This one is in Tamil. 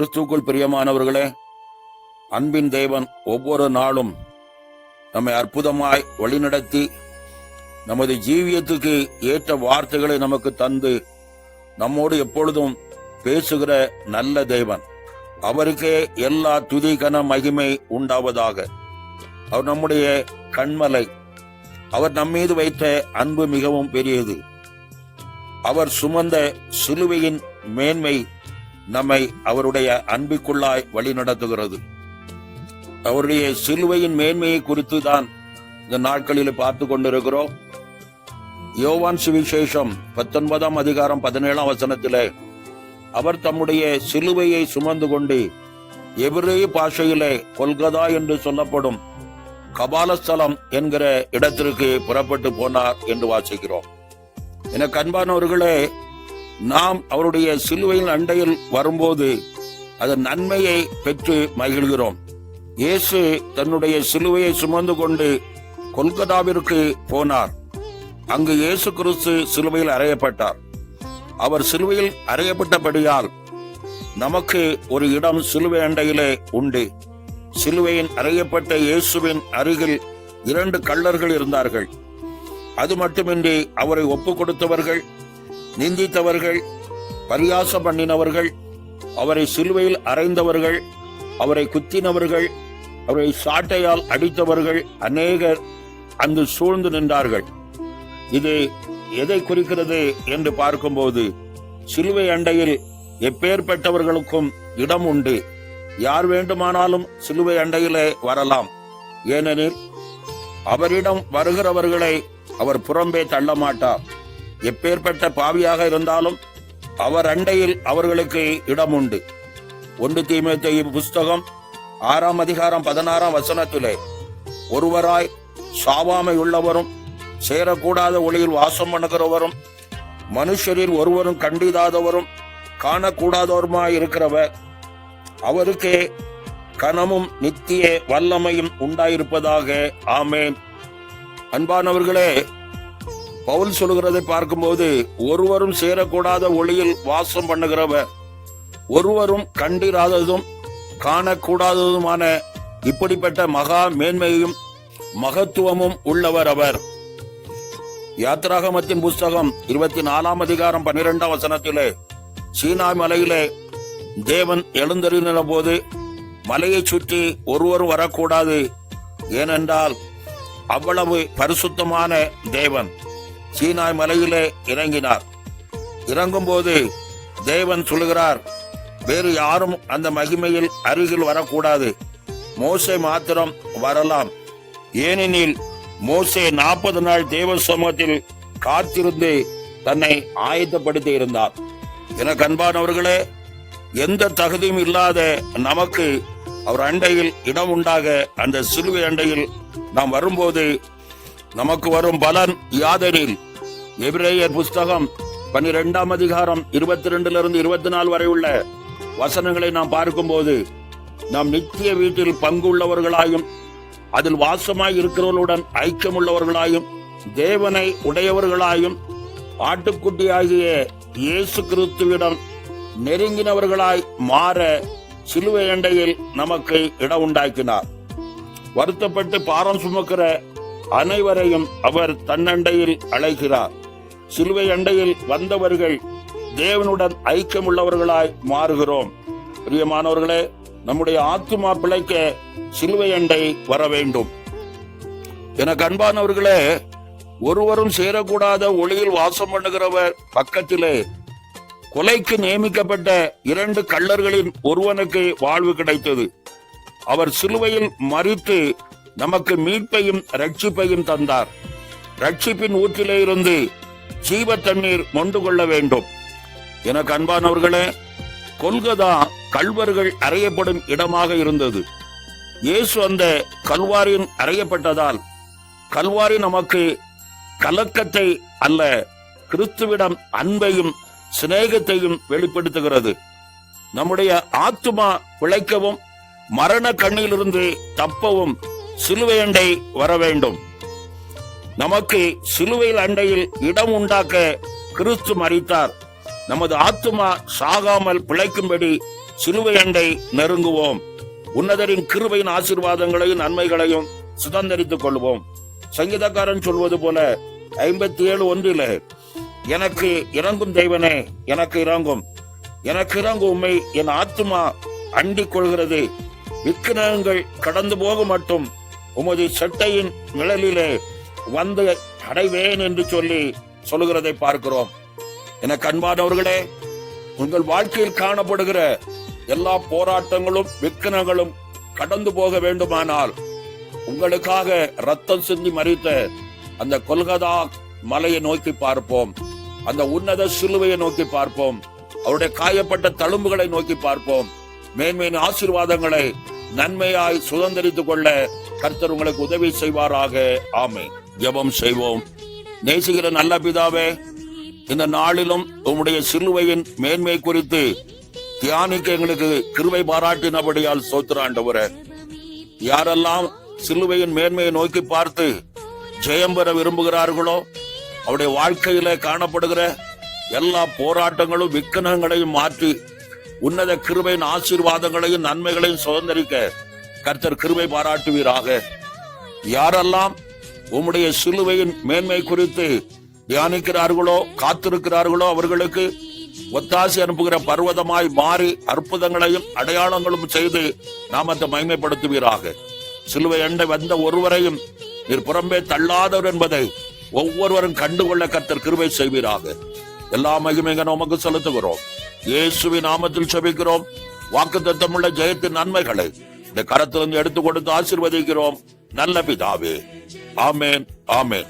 கிறிஸ்துக்குள் பிரியமானவர்களே அன்பின் தேவன் ஒவ்வொரு நாளும் நம்மை அற்புதமாய் வழிநடத்தி நமது ஜீவியத்துக்கு ஏற்ற வார்த்தைகளை நமக்கு தந்து நம்மோடு எப்பொழுதும் பேசுகிற நல்ல தேவன். அவருக்கே எல்லா துதி கன மகிமை உண்டாவதாக. அவர் நம்முடைய கண்மலை. அவர் நம்மீது வைத்த அன்பு மிகவும் பெரியது. அவர் சுமந்த சிலுவையின் மேன்மை நம்மை அவருடைய அன்புக்குள்ளாய் வழி நடத்துகிறது அவருடைய சிலுவையின் மேன்மையை குறித்து தான் இந்த நாட்களில் பார்த்து கொண்டிருக்கிறோம். யோவான் சுவிசேஷம் பத்தொன்பதாம் அதிகாரம் பதினேழாம் வசனத்திலே அவர் தம்முடைய சிலுவையை சுமந்து கொண்டு எபிரேய பாஷையிலே கொல்கதா என்று சொல்லப்படும் கபாலஸ்தலம் என்கிற இடத்திற்கு புறப்பட்டு போனார் என்று வாசிக்கிறோம். என கண்பானவர்களே நாம் அவருடைய சிலுவையின் அண்டையில் வரும்போது அதன் நன்மையை பெற்று மகிழ்கிறோம். இயேசு தன்னுடைய சிலுவையை சுமந்து கொண்டு கொல்கத்தாவிற்கு போனார். அங்கு இயேசு கிறிஸ்து சிலுவையில் அறையப்பட்டார். அவர் சிலுவையில் அறையப்பட்டபடியால் நமக்கு ஒரு இடம் சிலுவை அண்டையிலே உண்டு. சிலுவையின் அறையப்பட்ட இயேசுவின் அருகில் இரண்டு கள்ளர்கள் இருந்தார்கள். அது மட்டுமின்றி அவரை ஒப்பு கொடுத்தவர்கள் நிந்தித்தவர்கள் பரியாசம் பண்ணினவர்கள் அவரை சிலுவையில் அறைந்தவர்கள் அவரை குத்தினவர்கள் அவரை சாட்டையால் அடித்தவர்கள் அநேகர் அங்கு சூழ்ந்து நின்றார்கள். இது எதை குறிக்கிறது என்று பார்க்கும்போது சிலுவை அண்டையில் எப்பேற்பட்டவர்களுக்கும் இடம் உண்டு. யார் வேண்டுமானாலும் சிலுவை அண்டையிலே வரலாம். ஏனெனில் அவரிடம் வருகிறவர்களை அவர் புறம்பே தள்ள மாட்டார் எப்பேற்பட்ட பாவியாக இருந்தாலும் அவர் அண்டையில் அவர்களுக்கு இடம் உண்டு ஒன்று தீமத்தை புஸ்தகம் ஆறாம் அதிகாரம் பதினாறாம் வசனத்திலே ஒருவராய் சாவாமை உள்ளவரும் சேரக்கூடாத ஒளியில் வாசம் பண்ணுகிறவரும் மனுஷரில் ஒருவரும் கண்டிதாதவரும் காணக்கூடாதவருமாய் இருக்கிறவர். அவருக்கே கனமும் நித்திய வல்லமையும் உண்டாயிருப்பதாக. ஆமேன். அன்பானவர்களே பவுல் சொல்லுகிறதை பார்க்கும்போது ஒருவரும் சேரக்கூடாத ஒளியில் வாசம் பண்ணுகிறவர் ஒருவரும் கண்டிராததும் காணக்கூடாததுமான இப்படிப்பட்ட மகா மேன்மையும் மகத்துவமும் உள்ளவர் அவர். யாத்ராகமத்தின் புஸ்தகம் இருபத்தி நாலாம் அதிகாரம் பன்னிரெண்டாம் வசனத்திலே சீனா மலையிலே தேவன் எழுந்தருளின போது மலையை சுற்றி ஒருவரும் வரக்கூடாது ஏனென்றால் அவ்வளவு பரிசுத்தமான தேவன். சீனாய் மலையிலே இறங்கினார். இறங்கும்போது தேவன் சொல்கிறார் வேறு யாரும் அந்த மகிமையில் அருகில் வரக்கூடாது. மோசை மாத்திரம் வரலாம். ஏனெனில் மோசே நாற்பது நாள் தேவ சமூகத்தில் காத்திருந்து தன்னை ஆயத்தப்படுத்தி இருந்தார். என கண்பானவர்களே எந்த தகுதியும் இல்லாத நமக்கு அவர் அண்டையில் இடம் உண்டாக அந்த சிலுவை அண்டையில் நாம் வரும்போது நமக்கு வரும் பலன் யாதெனில்? எபிரேயர் புஸ்தகம் பன்னிரெண்டாம் அதிகாரம் இருபத்தி ரெண்டுல இருந்து இருபத்தி நாலு வரை உள்ள வசனங்களை நாம் பார்க்கும்போது நாம் நித்திய வீட்டில் பங்கு உள்ளவர்களாயும் அதில் வாசமாய் இருக்கிறவர்களுடன் ஐக்கியமுள்ளவர்களாயும் தேவனை உடையவர்களாயும் ஆட்டுக்குட்டியாகிய இயேசு கிறிஸ்துவிடம் நெருங்கினவர்களாய் மாற சிலுவை எண்டையில் நமக்கு இடம் உண்டாக்கினார். வருத்தப்பட்டு பாரம் சுமக்கிற அனைவரையும் அவர் தன்னண்டையில் அழைக்கிறார் சிலுவை அண்டையில் வந்தவர்கள் தேவனுடன் ஐக்கியமுள்ளவர்களாய் மாறுகிறோம். பிரியமானவர்களே நம்முடைய ஆத்மா பிழைக்க சிலுவை அண்டை வர வேண்டும். எனக்கு அன்பானவர்களே ஒருவரும் சேரக்கூடாத ஒளியில் வாசம் பண்ணுகிறவர் பக்கத்திலே கொலைக்கு நியமிக்கப்பட்ட இரண்டு கள்ளர்களின் ஒருவனுக்கு வாழ்வு கிடைத்தது. அவர் சிலுவையில் மறித்து நமக்கு மீட்பையும் ரட்சிப்பையும் தந்தார். ரட்சிப்பின் ஊற்றிலே இருந்து ஜீவ தண்ணீர் மொண்டு கொள்ள வேண்டும். எனக்கு அன்பானவர்களே கொல்கதா கல்வர்கள் அறையப்படும் இடமாக இருந்தது. இயேசு அந்த கல்வாரின் அறையப்பட்டதால் கல்வாரி நமக்கு கலக்கத்தை அல்ல கிறிஸ்துவிடம் அன்பையும் சிநேகத்தையும் வெளிப்படுத்துகிறது. நம்முடைய ஆத்துமா பிழைக்கவும் மரண கண்ணிலிருந்து தப்பவும் சிலுவை அண்டை வர வேண்டும். நமக்கு சிலுவையில் அண்டையில் இடம் உண்டாக்க கிறிஸ்து மறித்தார் நமது ஆத்துமா சாகாமல் பிழைக்கும்படி சிலுவை அண்டை நெருங்குவோம். உன்னதரின் கிருபையின் ஆசீர்வாதங்களையும் நன்மைகளையும் சுதந்திரித்துக் கொள்வோம். சங்கீதக்காரன் சொல்வது போல ஐம்பத்தி ஏழு ஒன்றில எனக்கு இறங்கும் தெய்வனே எனக்கு இறங்கும். எனக்கு இறங்கும் உண்மை என் ஆத்துமா அண்டிக் கொள்கிறது. விக்கிரகங்கள் கடந்து போக மட்டும் உமது செட்டையின் நிழலிலே வந்து அடைவேன் என்று சொல்லி சொல்லுகிறதை பார்க்கிறோம். என கண்பானவர்களே உங்கள் வாழ்க்கையில் காணப்படுகிற எல்லா போராட்டங்களும் விக்கிரங்களும் கடந்து போக வேண்டுமானால் உங்களுக்காக ரத்தம் சிந்தி மறித்த அந்த கொல்கதா மலையை நோக்கி பார்ப்போம். அந்த உன்னத சிலுவையை நோக்கி பார்ப்போம். அவருடைய காயப்பட்ட தழும்புகளை நோக்கி பார்ப்போம். மேன்மையின் ஆசீர்வாதங்களை நன்மையாய் சுதந்திரித்துக் கொள்ள கர்த்தர் உங்களுக்கு உதவி செய்வாராக. ஆமை ஜெபம் செய்வோம். நேசுகிற நல்ல பிதாவே இந்த நாளிலும் உம்முடைய சிலுவையின் மேன்மை குறித்து தியானிக்க எங்களுக்கு கிருவை பாராட்டினபடியால் சோத்திராண்டவர. யாரெல்லாம் சிலுவையின் மேன்மையை நோக்கி பார்த்து ஜெயம் பெற விரும்புகிறார்களோ அவருடைய வாழ்க்கையில காணப்படுகிற எல்லா போராட்டங்களும் விக்கனங்களையும் மாற்றி உன்னத கிருபையின் ஆசீர்வாதங்களையும் நன்மைகளையும் சுதந்திரிக்க கர்த்தர் கிருபை பாராட்டுவீராக. யாரெல்லாம் உம்முடைய சிலுவையின் மேன்மை குறித்து தியானிக்கிறார்களோ காத்திருக்கிறார்களோ அவர்களுக்கு ஒத்தாசி அனுப்புகிற பர்வதமாய் மாறி அற்புதங்களையும் அடையாளங்களும் செய்து நாமத்தை மகிமைப்படுத்துவீராக. சிலுவை அண்டை வந்த ஒருவரையும் நீர் புறம்பே தள்ளாதவர் என்பதை ஒவ்வொருவரும் கண்டுகொள்ள கர்த்தர் கிருபை செய்வீராக. எல்லா மகிமைங்க நமக்கு செலுத்துகிறோம். இயேசுவின் நாமத்தில் செபிக்கிறோம். வாக்கு தத்தமுள்ள ஜெயத்தின் நன்மைகளை இந்த கரத்திலிருந்து எடுத்துக் கொடுத்து ஆசிர்வதிக்கிறோம். நல்ல பிதாவே. ஆமேன் ஆமேன்.